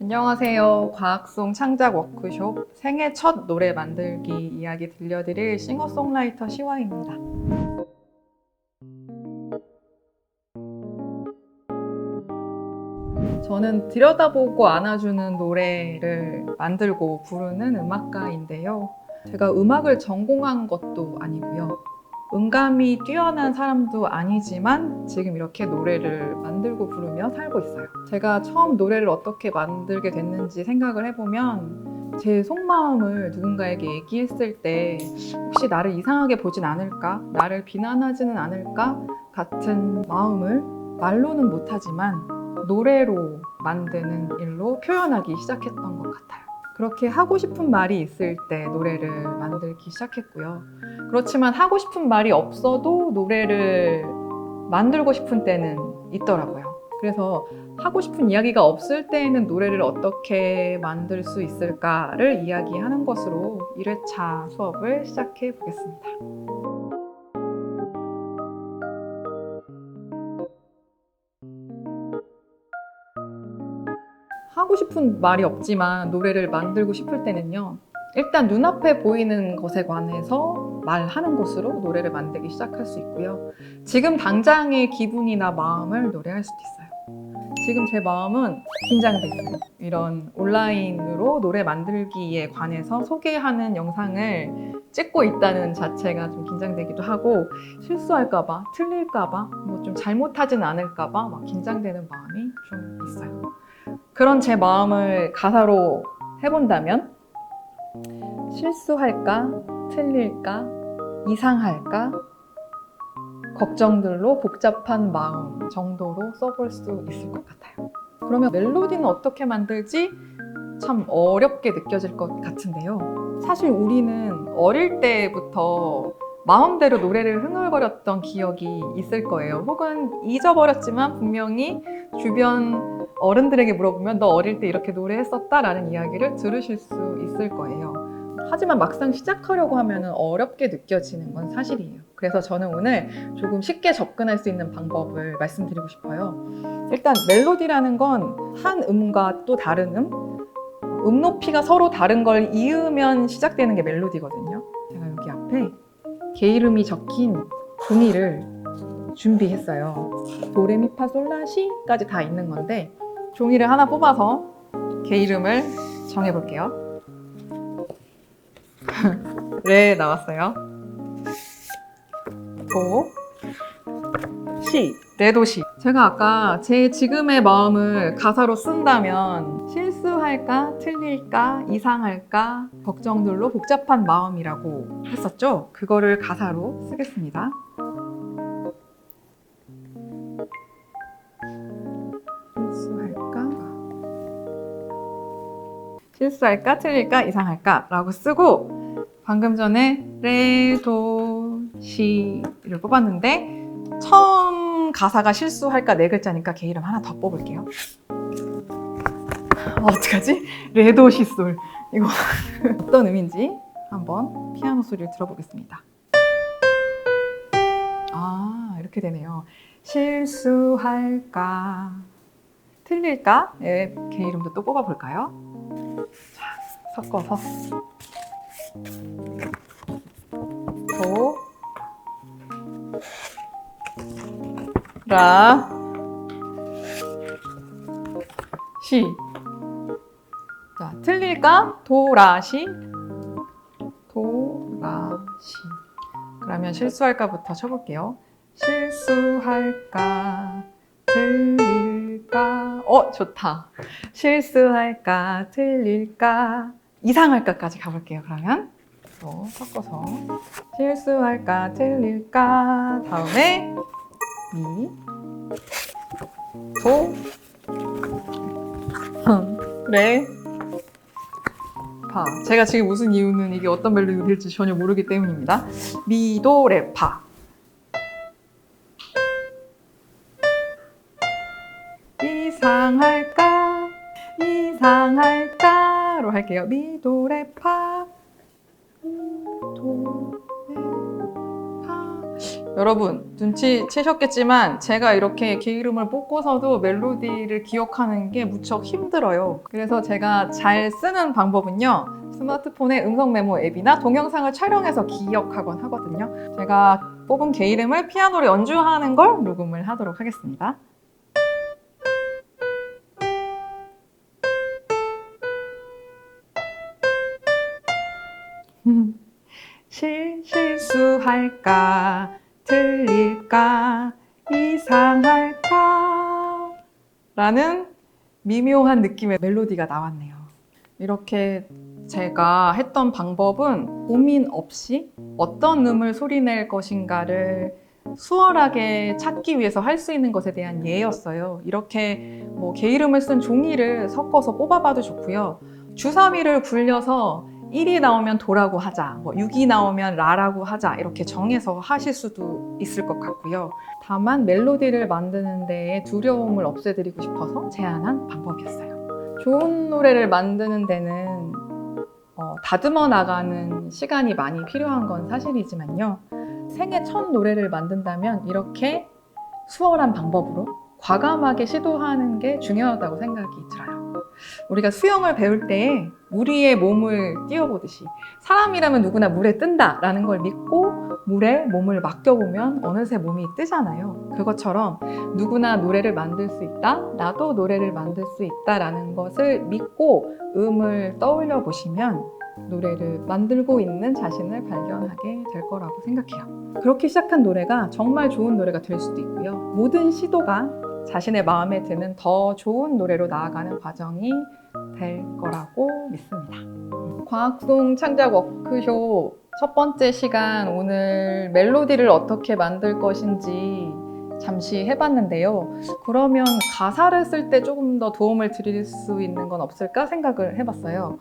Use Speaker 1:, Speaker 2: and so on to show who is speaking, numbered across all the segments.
Speaker 1: 안녕하세요. 과학송 창작 워크숍 생애 첫 노래 만들기 이야기 들려드릴 싱어송라이터 시화입니다. 저는 들여다보고 안아주는 노래를 만들고 부르는 음악가인데요. 제가 음악을 전공한 것도 아니고요. 음감이 뛰어난 사람도 아니지만 지금 이렇게 노래를 만들고 부르며 살고 있어요. 제가 처음 노래를 어떻게 만들게 됐는지 생각을 해보면 제 속마음을 누군가에게 얘기했을 때 혹시 나를 이상하게 보진 않을까? 나를 비난하지는 않을까? 같은 마음을 말로는 못하지만 노래로 만드는 일로 표현하기 시작했던 것 같아요. 그렇게 하고 싶은 말이 있을 때 노래를 만들기 시작했고요. 그렇지만 하고 싶은 말이 없어도 노래를 만들고 싶은 때는 있더라고요. 그래서 하고 싶은 이야기가 없을 때에는 노래를 어떻게 만들 수 있을까를 이야기하는 것으로 1회차 수업을 시작해 보겠습니다. 하고 싶은 말이 없지만 노래를 만들고 싶을 때는요. 일단 눈앞에 보이는 것에 관해서 말하는 것으로 노래를 만들기 시작할 수 있고요. 지금 당장의 기분이나 마음을 노래할 수도 있어요. 지금 제 마음은 긴장돼 있어요. 이런 온라인으로 노래 만들기에 관해서 소개하는 영상을 찍고 있다는 자체가 좀 긴장되기도 하고 실수할까봐, 틀릴까봐, 뭐 좀 잘못하진 않을까봐 막 긴장되는 마음이 좀 있어요. 그런 제 마음을 가사로 해본다면 실수할까? 틀릴까? 이상할까? 걱정들로 복잡한 마음 정도로 써볼 수 있을 것 같아요. 그러면 멜로디는 어떻게 만들지? 참 어렵게 느껴질 것 같은데요. 사실 우리는 어릴 때부터 마음대로 노래를 흥얼거렸던 기억이 있을 거예요. 혹은 잊어버렸지만 분명히 주변 어른들에게 물어보면 너 어릴 때 이렇게 노래했었다라는 이야기를 들으실 수 있을 거예요. 하지만 막상 시작하려고 하면 어렵게 느껴지는 건 사실이에요. 그래서 저는 오늘 조금 쉽게 접근할 수 있는 방법을 말씀드리고 싶어요. 일단 멜로디라는 건 한 음과 또 다른 음, 음 높이가 서로 다른 걸 이으면 시작되는 게 멜로디거든요. 제가 여기 앞에 개 이름이 적힌 종이를 준비했어요. 도레미파솔라시까지 다 있는 건데 종이를 하나 뽑아서 개 이름을 정해볼게요. 네, 나왔어요. 도, 시, 레도시. 제가 아까 제 지금의 마음을 가사로 쓴다면 실수할까, 틀릴까, 이상할까, 걱정들로 복잡한 마음이라고 했었죠? 그거를 가사로 쓰겠습니다. 실수할까, 틀릴까, 이상할까? 라고 쓰고 방금 전에 레, 도, 시를 뽑았는데 처음 가사가 실수할까 네 글자니까 걔 이름 하나 더 뽑을게요. 어, 어떡하지? 레도, 시, 솔. 이거 어떤 의미인지 한번 피아노 소리를 들어보겠습니다. 아, 이렇게 되네요. 실수할까? 틀릴까? 예, 걔 이름도 또 뽑아볼까요? 자, 섞어서. 도, 라, 시. 자, 틀릴까? 도 라 시. 도 라 시. 그러면 실수할까부터 쳐볼게요. 실수할까? 틀릴까? 어, 좋다. 실수할까? 틀릴까? 이상할까까지 가볼게요, 그러면. 또 섞어서. 실수할까? 틀릴까? 다음에 미, 도, 레, 파. 제가 지금 무슨 이유는 이게 어떤 멜로디가 될지 전혀 모르기 때문입니다. 미, 도, 레, 파. 이상할까? 이상할까로 할게요. 미, 도, 레, 파. 미, 도, 레, 파. 여러분 눈치 채셨겠지만 제가 이렇게 게 이름을 뽑고서도 멜로디를 기억하는 게 무척 힘들어요. 그래서 제가 잘 쓰는 방법은요. 스마트폰의 음성 메모 앱이나 동영상을 촬영해서 기억하곤 하거든요. 제가 뽑은 게 이름을 피아노로 연주하는 걸 녹음을 하도록 하겠습니다. 실, 실수할까, 틀릴까, 이상할까, 라는 미묘한 느낌의 멜로디가 나왔네요. 이렇게 제가 했던 방법은 고민 없이 어떤 음을 소리낼 것인가를 수월하게 찾기 위해서 할 수 있는 것에 대한 예였어요. 이렇게 뭐 게이름을 쓴 종이를 섞어서 뽑아봐도 좋고요. 주사위를 굴려서 1이 나오면 도라고 하자, 뭐 6이 나오면 라라고 하자 이렇게 정해서 하실 수도 있을 것 같고요. 다만 멜로디를 만드는 데에 두려움을 없애드리고 싶어서 제안한 방법이었어요. 좋은 노래를 만드는 데는 어, 다듬어 나가는 시간이 많이 필요한 건 사실이지만요. 생애 첫 노래를 만든다면 이렇게 수월한 방법으로 과감하게 시도하는 게 중요하다고 생각이 들어요. 우리가 수영을 배울 때 물 위에 몸을 띄워보듯이 사람이라면 누구나 물에 뜬다라는 걸 믿고 물에 몸을 맡겨보면 어느새 몸이 뜨잖아요. 그것처럼 누구나 노래를 만들 수 있다, 나도 노래를 만들 수 있다라는 것을 믿고 음을 떠올려 보시면 노래를 만들고 있는 자신을 발견하게 될 거라고 생각해요. 그렇게 시작한 노래가 정말 좋은 노래가 될 수도 있고요. 모든 시도가 자신의 마음에 드는 더 좋은 노래로 나아가는 과정이 될 거라고 믿습니다. 과학송 창작 워크숍 첫 번째 시간 오늘 멜로디를 어떻게 만들 것인지 잠시 해봤는데요. 그러면 가사를 쓸 때 조금 더 도움을 드릴 수 있는 건 없을까 생각을 해봤어요.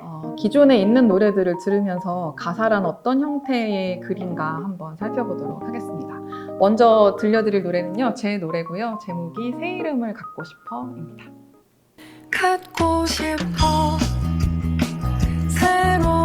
Speaker 1: 어, 기존에 있는 노래들을 들으면서 가사란 어떤 형태의 글인가 한번 살펴보도록 하겠습니다. 먼저 들려드릴 노래는요, 제 노래고요. 제목이 새 이름을 갖고 싶어입니다.
Speaker 2: 갖고 싶어 새로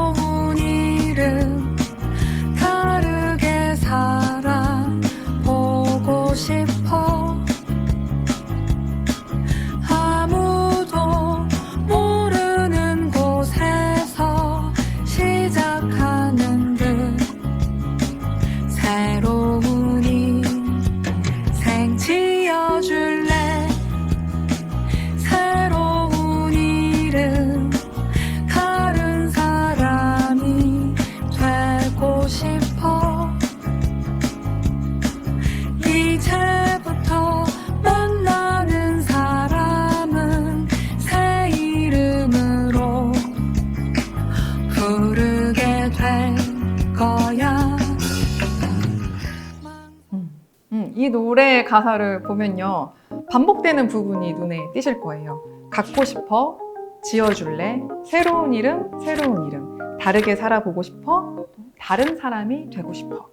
Speaker 2: 이
Speaker 1: 노래 가사를 보면요. 반복되는 부분이 눈에 띄실 거예요. 갖고 싶어, 지어줄래, 새로운 이름, 새로운 이름, 다르게 살아보고 싶어, 다른 사람이 되고 싶어.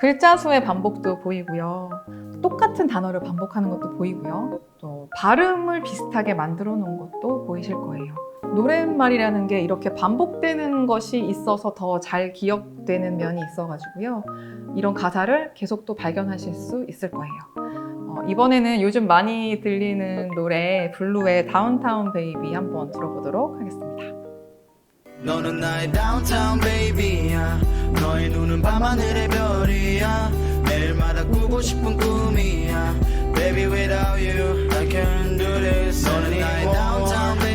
Speaker 1: 글자 수의 반복도 보이고요. 똑같은 단어를 반복하는 것도 보이고요. 또 발음을 비슷하게 만들어 놓은 것도 보이실 거예요. 노랫말이라는 게 이렇게 반복되는 것이 있어서 더 잘 기억되는 면이 있어가지고요. 이런 가사를 계속 또 발견하실 수 있을 거예요. 어, 이번에는 요즘 많이 들리는 노래 블루의 다운타운 베이비 한번 들어보도록 하겠습니다.
Speaker 3: 너는 나의 다운타운 베이비야 너의 눈은 밤하늘의 별이야 매일마다 꾸고 싶은 꿈이야 Baby without you I can't do this 너는 나의 다운타운 눈은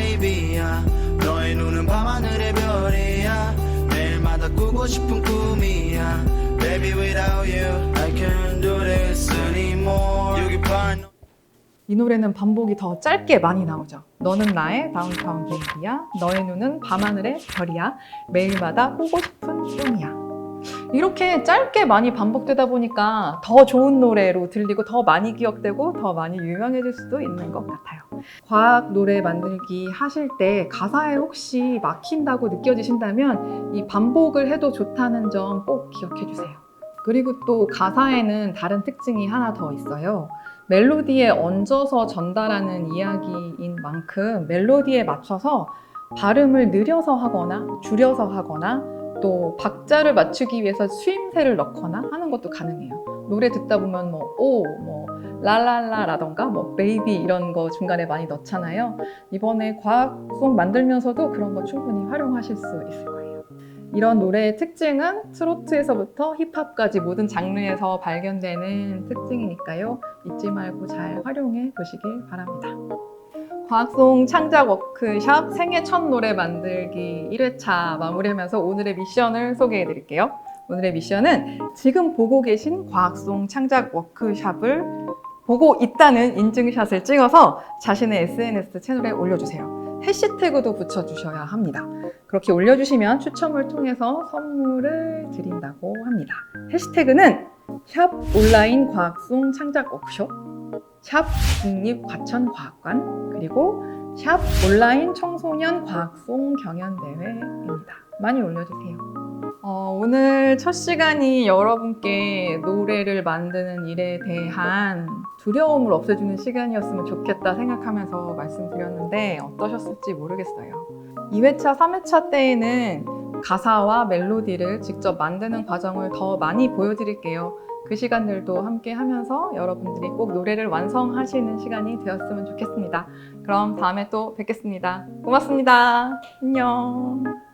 Speaker 3: 밤하늘의 별이야 매일마다 꾸고 싶은 꿈이야 Baby without you I can't do this anymore 여기
Speaker 1: 봐이 노래는 반복이 더 짧게 많이 나오죠. 너는 나의 다운타운 베이비야. 너의 눈은 밤하늘의 별이야. 매일마다 꾸고 싶은 꿈이야. 이렇게 짧게 많이 반복되다 보니까 더 좋은 노래로 들리고 더 많이 기억되고 더 많이 유명해질 수도 있는 것 같아요. 과학 노래 만들기 하실 때 가사에 혹시 막힌다고 느껴지신다면 이 반복을 해도 좋다는 점 꼭 기억해 주세요. 그리고 또 가사에는 다른 특징이 하나 더 있어요. 멜로디에 얹어서 전달하는 이야기인 만큼 멜로디에 맞춰서 발음을 느려서 하거나 줄여서 하거나 또 박자를 맞추기 위해서 수임새를 넣거나 하는 것도 가능해요. 노래 듣다 보면 뭐 오, 뭐 랄랄라라던가 뭐 베이비 이런 거 중간에 많이 넣잖아요. 이번에 과학송 만들면서도 그런 거 충분히 활용하실 수 있을 거예요. 이런 노래의 특징은 트로트에서부터 힙합까지 모든 장르에서 발견되는 특징이니까요. 잊지 말고 잘 활용해 보시길 바랍니다. 과학송 창작 워크샵 생애 첫 노래 만들기 1회차 마무리하면서 오늘의 미션을 소개해 드릴게요. 오늘의 미션은 지금 보고 계신 과학송 창작 워크샵을 보고 있다는 인증샷을 찍어서 자신의 SNS 채널에 올려주세요. 해시태그도 붙여주셔야 합니다. 그렇게 올려주시면 추첨을 통해서 선물을 드린다고 합니다. 해시태그는 샵 온라인 과학송 창작 워크숍, 샵 국립과천과학관, 그리고 샵 온라인 청소년 과학송 경연대회입니다. 많이 올려주세요. 어, 오늘 첫 시간이 여러분께 노래를 만드는 일에 대한 두려움을 없애주는 시간이었으면 좋겠다 생각하면서 말씀드렸는데 어떠셨을지 모르겠어요. 2회차, 3회차 때에는 가사와 멜로디를 직접 만드는 과정을 더 많이 보여드릴게요. 그 시간들도 함께 하면서 여러분들이 꼭 노래를 완성하시는 시간이 되었으면 좋겠습니다. 그럼 다음에 또 뵙겠습니다. 고맙습니다. 안녕.